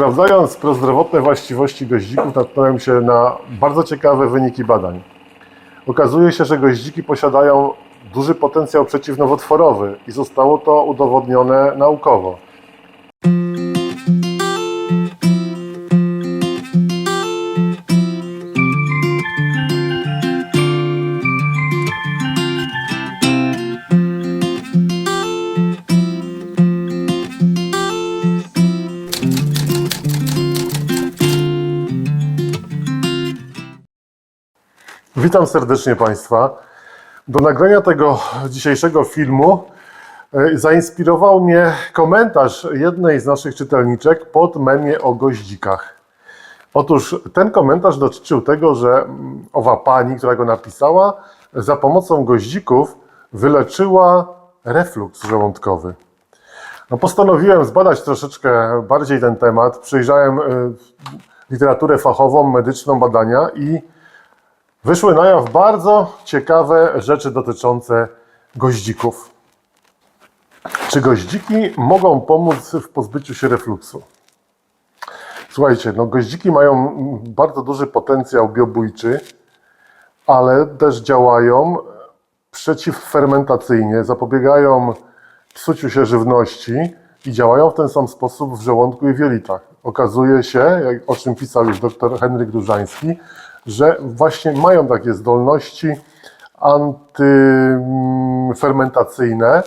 Sprawdzając prozdrowotne właściwości goździków, natknąłem się na bardzo ciekawe wyniki badań. Okazuje się, że goździki posiadają duży potencjał przeciwnowotworowy i zostało to udowodnione naukowo. Witam serdecznie Państwa. Do nagrania tego dzisiejszego filmu e, zainspirował mnie komentarz jednej z naszych czytelniczek pod memie o goździkach. Otóż ten komentarz dotyczył tego, że mm, owa pani, która go napisała, za pomocą goździków wyleczyła refluks żołądkowy. No postanowiłem zbadać troszeczkę bardziej ten temat. Przyjrzałem y, literaturę fachową, medyczną, badania i wyszły na jaw bardzo ciekawe rzeczy dotyczące goździków. Czy goździki mogą pomóc w pozbyciu się refluksu? Słuchajcie, no goździki mają bardzo duży potencjał biobójczy, ale też działają przeciwfermentacyjnie, zapobiegają psuciu się żywności i działają w ten sam sposób w żołądku i w jelitach. Okazuje się, o czym pisał już dr Henryk Różański, że właśnie mają takie zdolności antyfermentacyjne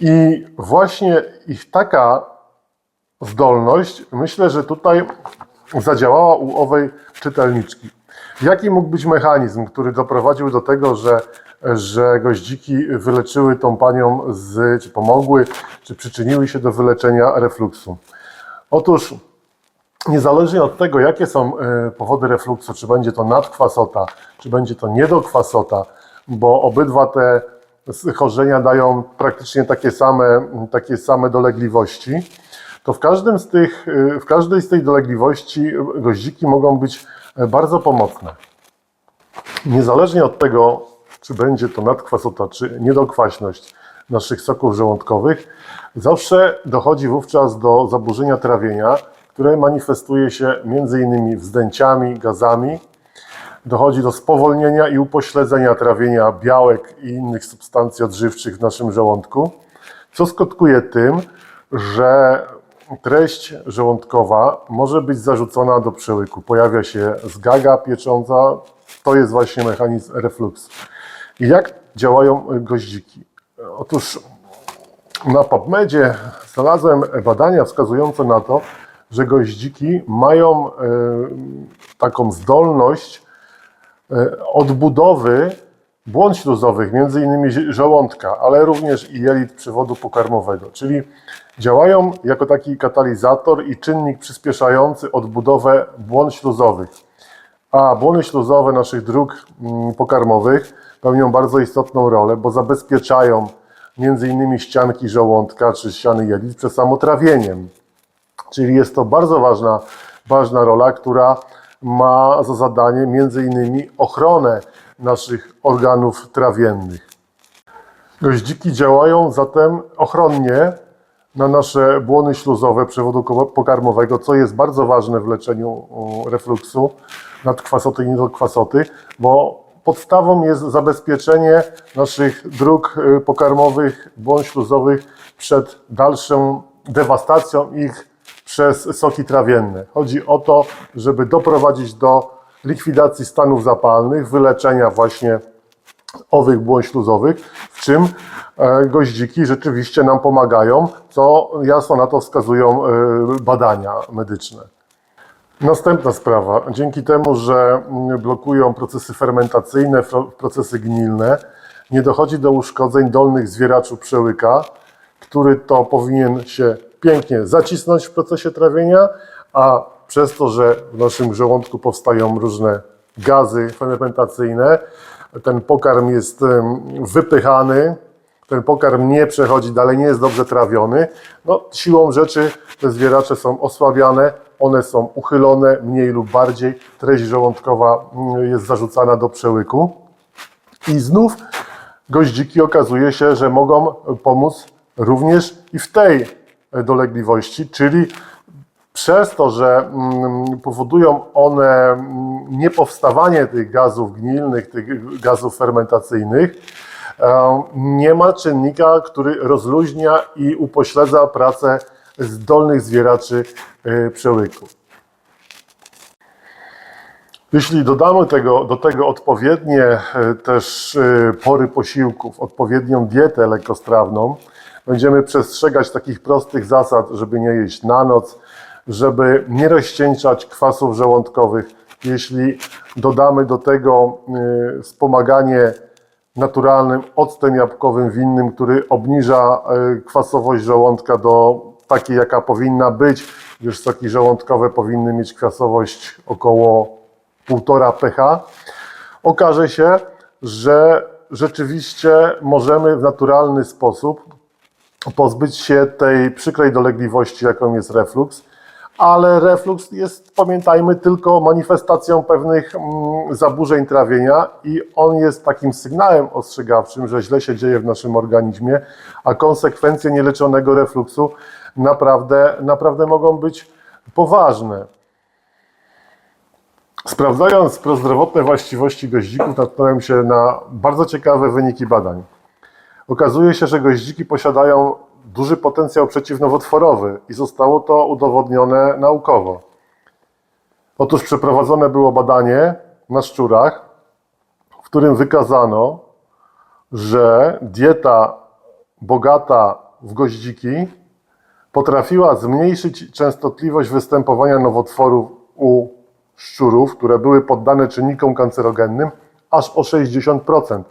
i właśnie ich taka zdolność, myślę, że tutaj zadziałała u owej czytelniczki. Jaki mógł być mechanizm, który doprowadził do tego, że, że goździki wyleczyły tą panią, z, czy pomogły, czy przyczyniły się do wyleczenia refluksu? Otóż niezależnie od tego, jakie są e, powody refluksu, czy będzie to nadkwasota, czy będzie to niedokwasota, bo obydwa te schorzenia dają praktycznie takie same, takie same dolegliwości, to w, każdym z tych, e, w każdej z tych dolegliwości goździki mogą być e, bardzo pomocne. Niezależnie od tego, czy będzie to nadkwasota, czy niedokwaśność naszych soków żołądkowych, zawsze dochodzi wówczas do zaburzenia trawienia, które manifestuje się m.in. wzdęciami, gazami. Dochodzi do spowolnienia i upośledzenia trawienia białek i innych substancji odżywczych w naszym żołądku, co skutkuje tym, że treść żołądkowa może być zarzucona do przełyku. Pojawia się zgaga piecząca, to jest właśnie mechanizm refluksu. I jak działają goździki? Otóż na PubMedzie znalazłem badania wskazujące na to, że goździki mają e, taką zdolność e, odbudowy błąd śluzowych, między innymi żołądka, ale również i jelit przewodu pokarmowego, czyli działają jako taki katalizator i czynnik przyspieszający odbudowę błąd śluzowych. A błony śluzowe naszych dróg mm, pokarmowych pełnią bardzo istotną rolę, bo zabezpieczają między innymi ścianki żołądka czy ściany jelit przed samotrawieniem. Czyli jest to bardzo ważna, ważna rola, która ma za zadanie między innymi ochronę naszych organów trawiennych. Goździki działają zatem ochronnie na nasze błony śluzowe przewodu pokarmowego, co jest bardzo ważne w leczeniu refluksu nadkwasoty i niedokwasoty, bo podstawą jest zabezpieczenie naszych dróg y, pokarmowych, błon śluzowych przed dalszą dewastacją ich przez soki trawienne. Chodzi o to, żeby doprowadzić do likwidacji stanów zapalnych, wyleczenia właśnie owych błon śluzowych, w czym e, goździki rzeczywiście nam pomagają, co jasno na to wskazują e, badania medyczne. Następna sprawa. Dzięki temu, że mm, blokują procesy fermentacyjne, procesy gnilne, nie dochodzi do uszkodzeń dolnych zwieraczów przełyka, który to powinien się pięknie zacisnąć w procesie trawienia, a przez to, że w naszym żołądku powstają różne gazy fermentacyjne, ten pokarm jest wypychany, ten pokarm nie przechodzi dalej, nie jest dobrze trawiony. No, siłą rzeczy te zwieracze są osłabiane, one są uchylone mniej lub bardziej, treść żołądkowa mm, jest zarzucana do przełyku. I znów goździki okazuje się, że mogą pomóc również i w tej dolegliwości, czyli przez to, że mm, powodują one mm, niepowstawanie tych gazów gnilnych, tych gazów fermentacyjnych, e, nie ma czynnika, który rozluźnia i upośledza pracę zdolnych zwieraczy e, przełyku. Jeśli dodamy tego, do tego odpowiednie e, też pory posiłków, odpowiednią dietę lekkostrawną, będziemy przestrzegać takich prostych zasad, żeby nie jeść na noc, żeby nie rozcieńczać kwasów żołądkowych. Jeśli dodamy do tego e, wspomaganie naturalnym octem jabłkowym winnym, który obniża e, kwasowość żołądka do takiej, jaka powinna być, gdyż soki żołądkowe powinny mieć kwasowość około 1,5 pH, okaże się, że rzeczywiście możemy w naturalny sposób pozbyć się tej przykrej dolegliwości, jaką jest refluks, ale refluks jest, pamiętajmy, tylko manifestacją pewnych mm, zaburzeń trawienia i on jest takim sygnałem ostrzegawczym, że źle się dzieje w naszym organizmie, a konsekwencje nieleczonego refluksu naprawdę, naprawdę mogą być poważne. Sprawdzając prozdrowotne właściwości goździków, natknąłem się na bardzo ciekawe wyniki badań. Okazuje się, że goździki posiadają duży potencjał przeciwnowotworowy i zostało to udowodnione naukowo. Otóż przeprowadzone było badanie na szczurach, w którym wykazano, że dieta bogata w goździki potrafiła zmniejszyć częstotliwość występowania nowotworów u szczurów, które były poddane czynnikom kancerogennym, aż o 60%.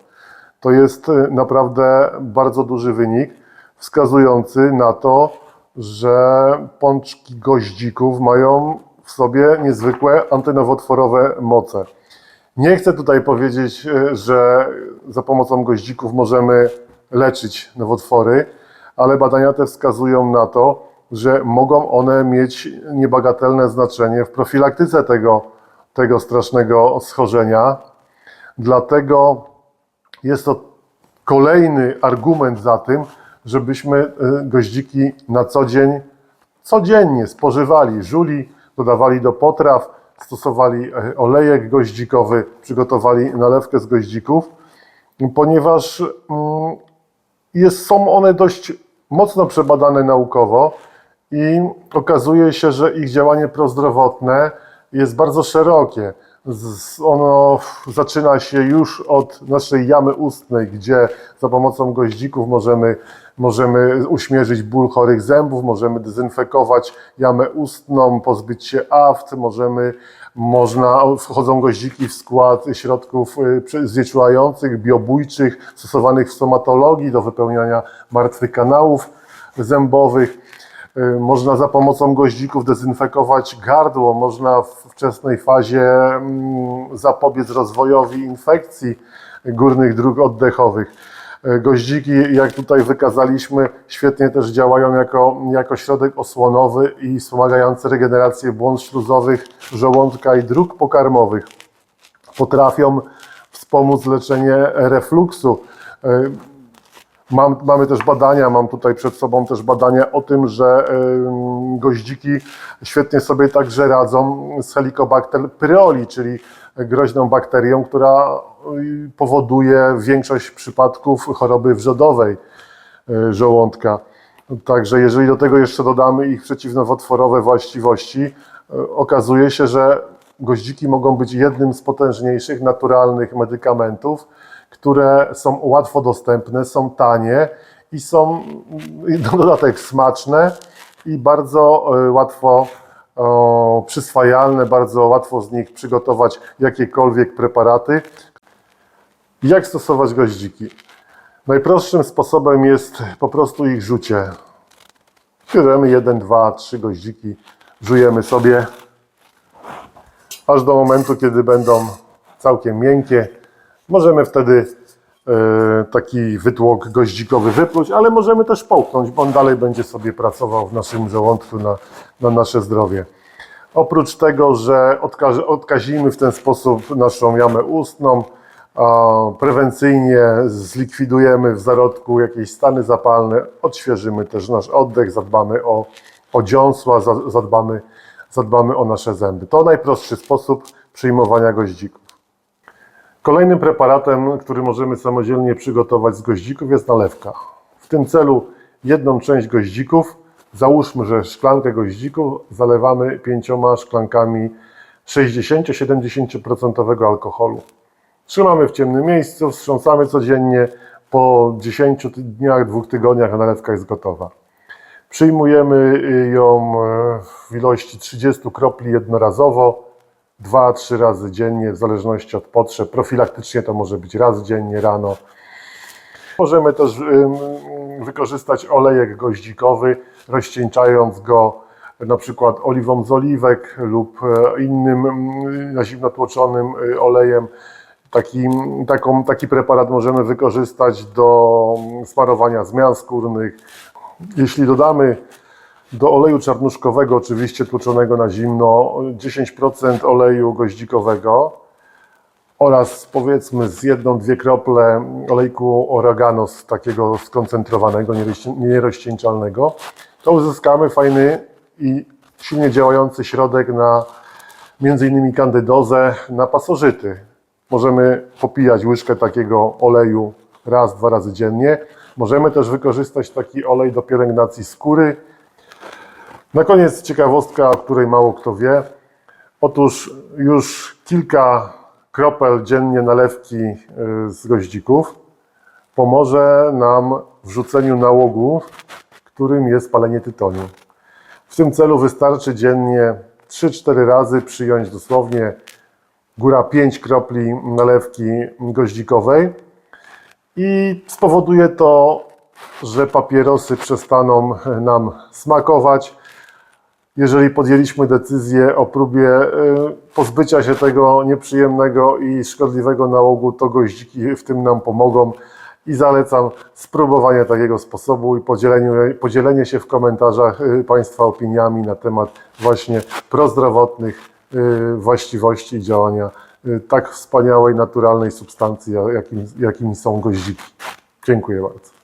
To jest y, naprawdę bardzo duży wynik, wskazujący na to, że pączki goździków mają w sobie niezwykłe antynowotworowe moce. Nie chcę tutaj powiedzieć, y, że za pomocą goździków możemy leczyć nowotwory, ale badania te wskazują na to, że mogą one mieć niebagatelne znaczenie w profilaktyce tego, tego strasznego schorzenia. Dlatego jest to kolejny argument za tym, żebyśmy y, goździki na co dzień, codziennie spożywali, żuli, dodawali do potraw, stosowali y, olejek goździkowy, przygotowali nalewkę z goździków, ponieważ mm, jest, są one dość mocno przebadane naukowo i okazuje się, że ich działanie prozdrowotne jest bardzo szerokie. Ono zaczyna się już od naszej jamy ustnej, gdzie za pomocą goździków możemy, możemy uśmierzyć ból chorych zębów, możemy dezynfekować jamę ustną, pozbyć się aft, możemy, można, wchodzą goździki w skład środków y, znieczulających, biobójczych, stosowanych w stomatologii do wypełniania martwych kanałów zębowych. Y, Można za pomocą goździków dezynfekować gardło, można w wczesnej fazie mm, zapobiec rozwojowi infekcji górnych dróg oddechowych. Y, Goździki, jak tutaj wykazaliśmy, świetnie też działają jako, jako środek osłonowy i wspomagający regenerację błąd śluzowych żołądka i dróg pokarmowych. Potrafią wspomóc leczenie refluksu. Mam, mamy też badania, mam tutaj przed sobą też badania o tym, że goździki świetnie sobie także radzą z Helicobacter pyroli, czyli groźną bakterią, która powoduje większość przypadków choroby wrzodowej y, żołądka. Także jeżeli do tego jeszcze dodamy ich przeciwnowotworowe właściwości, y, okazuje się, że goździki mogą być jednym z potężniejszych naturalnych medykamentów, które są łatwo dostępne, są tanie i są na dodatek smaczne i bardzo e, łatwo o, przyswajalne, bardzo łatwo z nich przygotować jakiekolwiek preparaty. Jak stosować goździki? Najprostszym sposobem jest po prostu ich rzucie. Bierzemy jeden, dwa, trzy goździki, żujemy sobie, aż do momentu, kiedy będą całkiem miękkie. Możemy wtedy e, taki wytłok goździkowy wypluć, ale możemy też połknąć, bo on dalej będzie sobie pracował w naszym żołądku na, na nasze zdrowie. Oprócz tego, że odkazimy w ten sposób naszą jamę ustną, prewencyjnie zlikwidujemy w zarodku jakieś stany zapalne, odświeżymy też nasz oddech, zadbamy o o dziąsła, za- zadbamy, zadbamy o nasze zęby. To najprostszy sposób przyjmowania goździków. Kolejnym preparatem, który możemy samodzielnie przygotować z goździków jest nalewka. W tym celu jedną część goździków, załóżmy, że szklankę goździków zalewamy pięcioma szklankami 60-70% alkoholu. Trzymamy w ciemnym miejscu, wstrząsamy codziennie. Po 10 ty- dniach, dwóch tygodniach nalewka jest gotowa. Przyjmujemy ją w ilości 30 kropli jednorazowo, 2-3 razy dziennie, w zależności od potrzeb. Profilaktycznie to może być raz dziennie rano. Możemy też wykorzystać olejek goździkowy, rozcieńczając go na przykład oliwą z oliwek lub e, innym mm, na zimno tłoczonym y, olejem. Taki, taką, taki preparat możemy wykorzystać do smarowania zmian skórnych. Jeśli dodamy do oleju czarnuszkowego, oczywiście tłoczonego na zimno, 10% oleju goździkowego oraz powiedzmy z jedną, dwie krople olejku oregano z takiego skoncentrowanego, nierozcieńczalnego, to uzyskamy fajny i silnie działający środek na innymi kandydozę, na pasożyty. Możemy popijać łyżkę takiego oleju raz, dwa razy dziennie. Możemy też wykorzystać taki olej do pielęgnacji skóry. Na koniec ciekawostka, o której mało kto wie. Otóż już kilka kropel dziennie nalewki y, z goździków pomoże nam w rzuceniu nałogu, którym jest palenie tytoniu. W tym celu wystarczy dziennie 3-4 razy przyjąć dosłownie góra 5 kropli nalewki goździkowej i spowoduje to, że papierosy przestaną nam smakować. Jeżeli podjęliśmy decyzję o próbie y, pozbycia się tego nieprzyjemnego i szkodliwego nałogu, to goździki w tym nam pomogą i zalecam spróbowanie takiego sposobu i podzielenie, się w komentarzach y, Państwa opiniami na temat właśnie prozdrowotnych y, właściwości i działania tak wspaniałej, naturalnej substancji, jakim są goździki. Dziękuję bardzo.